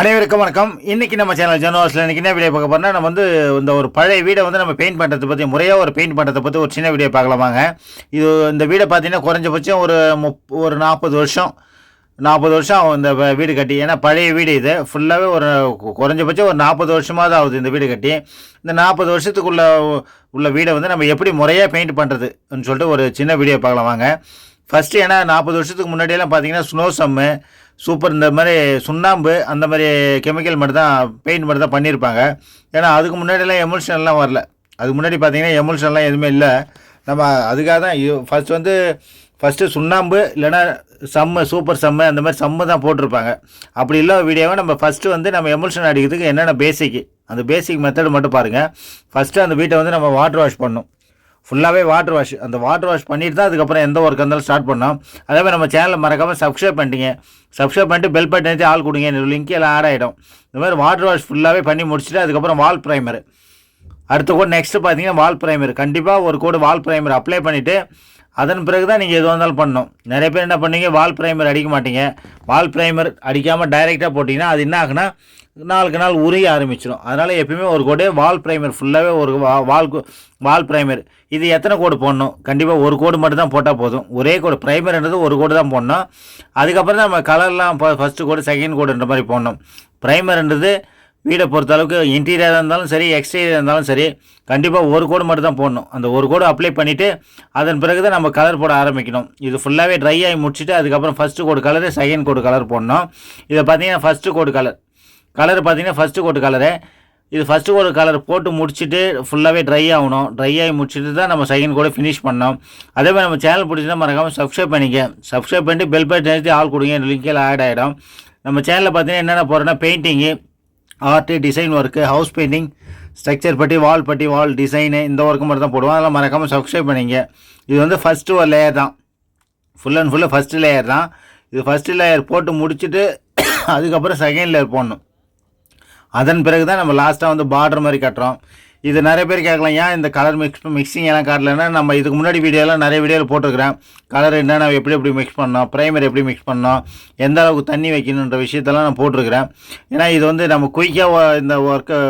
அனைவருக்கும் வணக்கம். இன்னைக்கு நம்ம சேனல் ஜனவாஸில் இன்னைக்கு என்ன வீடியோ பார்க்க போறோம்னா நம்ம வந்து இந்த ஒரு பழைய வீடை வந்து நம்ம பெயிண்ட் பண்ணுறதை பற்றி முறையாக ஒரு பெயிண்ட் பண்ணுறதை பற்றி ஒரு சின்ன வீடியோ பார்க்கலாமாங்க. இது இந்த வீடை பார்த்தீங்கன்னா குறைஞ்சபட்சம் ஒரு முப் ஒரு நாற்பது வருஷம் நாற்பது வருஷம் ஆகும் இந்த வீடு கட்டி. ஏன்னா பழைய வீடு இது. ஃபுல்லாகவே ஒரு குறைஞ்சபட்சம் ஒரு நாற்பது வருஷமாவது ஆகுது இந்த வீடு கட்டி. இந்த நாற்பது வருஷத்துக்குள்ள உள்ள வீடை வந்து நம்ம எப்படி முறையாக பெயிண்ட் பண்ணுறதுன்னு சொல்லிட்டு ஒரு சின்ன வீடியோ பார்க்கலாம் வாங்க ஃபஸ்ட்டு ஏன்னா நாற்பது வருஷத்துக்கு முன்னாடியெல்லாம் பார்த்தீங்கன்னா ஸ்னோ சம்மு சூப்பர். இந்த மாதிரி சுண்ணாம்பு அந்த மாதிரி கெமிக்கல் மட்டும் தான் பெயிண்ட் மட்டும் தான் பண்ணியிருப்பாங்க. ஏன்னா அதுக்கு முன்னாடிலாம் எமுல்ஷன்லாம் வரல. அதுக்கு முன்னாடி பார்த்தீங்கன்னா எமுல்ஷன்லாம் எதுவுமே இல்லை. நம்ம அதுக்காக தான் ஃபஸ்ட் வந்து ஃபஸ்ட்டு சுண்ணாம்பு இல்லைன்னா சம்மு சூப்பர் சம்மு அந்த மாதிரி சம்மு தான் போட்டிருப்பாங்க. அப்படி இல்லாத வீடியோவை நம்ம ஃபஸ்ட்டு வந்து நம்ம எமுல்ஷன் அடிக்கிறதுக்கு என்னென்ன பேசிக்கு அந்த பேசிக் மெத்தடு மட்டும் பாருங்கள் ஃபஸ்ட்டு அந்த வீட்டை வந்து நம்ம வாட்டர் வாஷ் பண்ணணும். ஃபுல்லாகவே வாட்டர் வாஷ் அந்த வாட்டர் வாஷ் பண்ணிட்டு தான் அதுக்கப்புறம் எந்த ஒர்க் இருந்தாலும் ஸ்டார்ட் பண்ணோம் அதே மாதிரி நம்ம சேனலில் மறக்காமல் சப்ஸ்கிரைப் பண்ணிட்டீங்க. சப்ஸ்கிரைப் பண்ணிட்டு பெல் பட்டன் வச்சு ஆள் கொடுங்க என்னோட லிங்க் எல்லாம் ஆட் ஆகிடும் இந்த மாதிரி வாட்டர் வாஷ் ஃபுல்லாகவே பண்ணி முடிச்சுட்டு அதுக்கப்புறம் வால் ப்ரைமர் அடுத்த கூட நெக்ஸ்ட்டு பார்த்தீங்கன்னா வால் ப்ரைமர் கண்டிப்பாக ஒரு கோடு வால் ப்ரைமர் அப்ளை பண்ணிவிட்டு அதன் பிறகு தான் நீங்கள் எதுவாக இருந்தாலும் பண்ணணும். நிறைய பேர் என்ன பண்ணீங்க? வால் ப்ரைமர் அடிக்க மாட்டீங்க. வால் ப்ரைமர் அடிக்காமல் டைரெக்டாக போட்டிங்கன்னா அது என்ன ஆகுனா நாளுக்கு நாள் உரிய ஆரம்பிச்சிடும் அதனால் எப்பயுமே ஒரு கோடே வால் ப்ரைமர் ஃபுல்லாகவே ஒரு வா- வால் வால் ப்ரைமர் இது எத்தனை கோடு போடணும்? கண்டிப்பாக ஒரு கோடு மட்டும் தான் போட்டால் போதும். ஒரே கோடு ப்ரைமர்ன்றது ஒரு கோடு தான் போடணும். அதுக்கப்புறம் தான் நம்ம கலர்லாம் ஃபஸ்ட்டு கோடு செகண்ட் கோடுன்ற மாதிரி போடணும். ப்ரைமர்ன்றது வீடை பொறுத்த அளவுக்கு இன்டீரியராக இருந்தாலும் சரி எக்ஸ்டீரியராக இருந்தாலும் சரி கண்டிப்பாக ஒரு கோடு மட்டும் தான் போடணும். அந்த ஒரு கோடு அப்ளை பண்ணிவிட்டு அதன் பிறகு தான் நம்ம கலர் போட ஆரம்பிக்கணும். இது ஃபுல்லாகவே ட்ரை ஆகி முடிச்சுட்டு அதுக்கப்புறம் first coat colour second coat colour போடணும். இதை பார்த்தீங்கன்னா ஃபஸ்ட்டு கோடு கலர் கலர் பார்த்தீங்கன்னா ஃபஸ்ட்டு கோட்டு கலரு இது ஃபஸ்ட்டு கோடு கலர் போட்டு முடிச்சுட்டு ஃபுல்லாகவே ட்ரை ஆகணும். ட்ரை ஆகி முடிச்சுட்டு தான் நம்ம செகண்ட் கோடு ஃபினிஷ் பண்ணோம் அதே மாதிரி நம்ம சேனல் பிடிச்சிருந்தா மறக்காமல் சப்ஸ்கிரைப் பண்ணிக்க. சப்ஸ்கிரைப் பண்ணிட்டு பெல் பட்டன் நிறுத்தி ஆள் கொடுங்க. லிங்கில் ஆட் ஆகிடும் நம்ம சேனலில் பார்த்தீங்கன்னா என்னென்ன போகிறோன்னா painting art design work house painting structure putty wall putty வால் டிசைனு இந்த ஒர்க்கு மட்டும் தான் போடுவோம். அதெல்லாம் மறக்காமல் சப்ஸ்கிரைப் பண்ணிங்க. இது வந்து ஃபஸ்ட்டு ஒரு லேயர் தான். ஃபுல் அண்ட் ஃபுல்லாக ஃபஸ்ட்டு லேயர் தான். இது ஃபஸ்ட்டு லேயர் போட்டு முடிச்சுட்டு அதுக்கப்புறம் செகண்ட் லேயர் போடணும். அதன் பிறகு தான் நம்ம லாஸ்ட்டாக வந்து பார்டர் மாதிரி கட்டுறோம். இது நிறைய பேர் கேட்கலாம் ஏன் இந்த கலர் மிக்ஸ் மிக்சிங் எல்லாம் காட்டலைன்னா? நம்ம இதுக்கு முன்னாடி வீடியோலாம் நிறைய வீடியோவில் போட்டிருக்கிறேன். கலர் என்னென்ன எப்படி எப்படி மிக்ஸ் பண்ணோம் ப்ரைமர் எப்படி மிக்ஸ் பண்ணோம் எந்த அளவுக்கு தண்ணி வைக்கணுன்ற விஷயத்தெல்லாம் நான் போட்டிருக்கிறேன். ஏன்னா இது வந்து நம்ம குயிக்காக இந்த ஒர்க்கை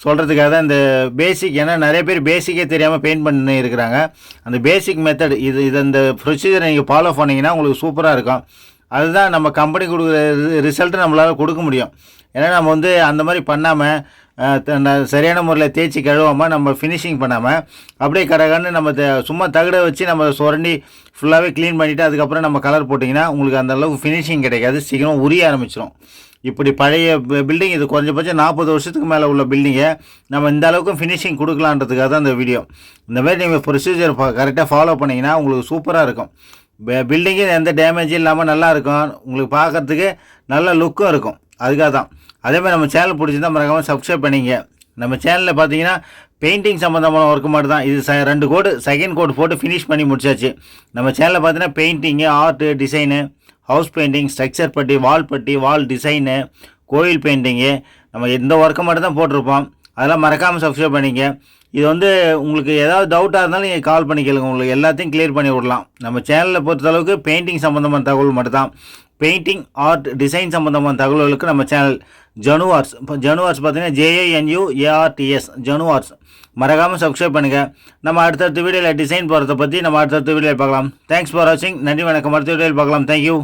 சொல்கிறதுக்காக தான் இந்த பேசிக் ஏன்னா நிறைய பேர் பேசிக்கே தெரியாமல் பெயிண்ட் பண்ணி இருக்கிறாங்க. அந்த பேசிக் மெத்தட் இது இது இந்த ப்ரொசீஜரை நீங்கள் ஃபாலோ பண்ணிங்கன்னா உங்களுக்கு சூப்பராக இருக்கும். அதுதான் நம்ம கம்பெனி கொடுக்குற ரிசல்ட்டு நம்மளால் கொடுக்க முடியும். ஏன்னா நம்ம வந்து அந்த மாதிரி பண்ணாமல் சரியான முறையில் தேய்ச்சி கழுவாமல் நம்ம ஃபினிஷிங் பண்ணாமல் அப்படியே கடகன்னு நம்ம த- சும்மா தகடை வச்சு நம்ம சுரண்டி ஃபுல்லாகவே க்ளீன் பண்ணிவிட்டு அதுக்கப்புறம் நம்ம கலர் போட்டிங்கன்னா உங்களுக்கு அந்த அளவுக்கு ஃபினிஷிங் கிடைக்காது. சீக்கிரம் உரிய ஆரம்பிச்சிடும் இப்படி பழைய பில்டிங் இது குறைஞ்சபட்சம் நாற்பது வருஷத்துக்கு மேலே உள்ள பில்டிங்கை நம்ம இந்த அளவுக்கு ஃபினிஷிங் கொடுக்கலான்றதுக்காக தான் இந்த வீடியோ இந்த மாதிரி நீங்கள் ப்ரொசீஜர் கரெக்டாக ஃபாலோ பண்ணிங்கன்னா உங்களுக்கு சூப்பராக இருக்கும். பில்டிங்கு எந்த டேமேஜும் இல்லாமல் நல்லா இருக்கும். உங்களுக்கு பார்க்கறதுக்கு நல்ல லுக்கும் இருக்கும். அதுக்காக தான். அதே மாதிரி நம்ம சேனல் பிடிச்சிருந்தா மறக்காமல் சப்ஸ்கிரைப் பண்ணிங்க. நம்ம சேனலில் பார்த்தீங்கன்னா பெயிண்டிங் சம்மந்தமான ஒர்க்கு மட்டும் தான் இது ச ரெண்டு கோடு செகண்ட் கோடு போட்டு ஃபினிஷ் பண்ணி முடிச்சாச்சு. நம்ம சேனலில் பார்த்தீங்கன்னா painting art design house painting structure putty wall putty வால் டிசைனு கோயில் பெயிண்டிங்கு நம்ம எந்த ஒர்க்கை மட்டும் தான் போட்டிருப்போம். அதெல்லாம் மறக்காமல் சப்ஸ்கிரைப் பண்ணிங்க. இது வந்து உங்களுக்கு ஏதாவது டவுட்டாக இருந்தாலும் நீங்கள் கால் பண்ணி கேளுங்க. உங்களுக்கு எல்லாத்தையும் கிளியர் பண்ணி விடலாம். நம்ம சேனலில் பொறுத்தளவுக்கு பெயிண்டிங் சம்மந்தமான தகவல் மட்டும்தான். பெயிண்டிங் ஆர்ட் டிசைன் சம்மந்தமான தகவல்களுக்கு நம்ம சேனல் ஜனுவார்ஸ் இப்போ ஜனுவார்ஸ் பார்த்தீங்கன்னா ஜேஏஎன்யூ ஏஆர்டிஎஸ் ஜனுவார்ஸ் மறக்காமல் சப்ஸ்கிரைப் பண்ணுங்கள் நம்ம அடுத்தடுத்த வீடியோவில் டிசைன் போகிறத பற்றி நம்ம அடுத்தடுத்த வீடியோவில் பார்க்கலாம். தேங்க்ஸ் ஃபார் வாட்சிங் நன்றி வணக்கம். அடுத்த வீடியோவில் பார்க்கலாம். தேங்க்யூ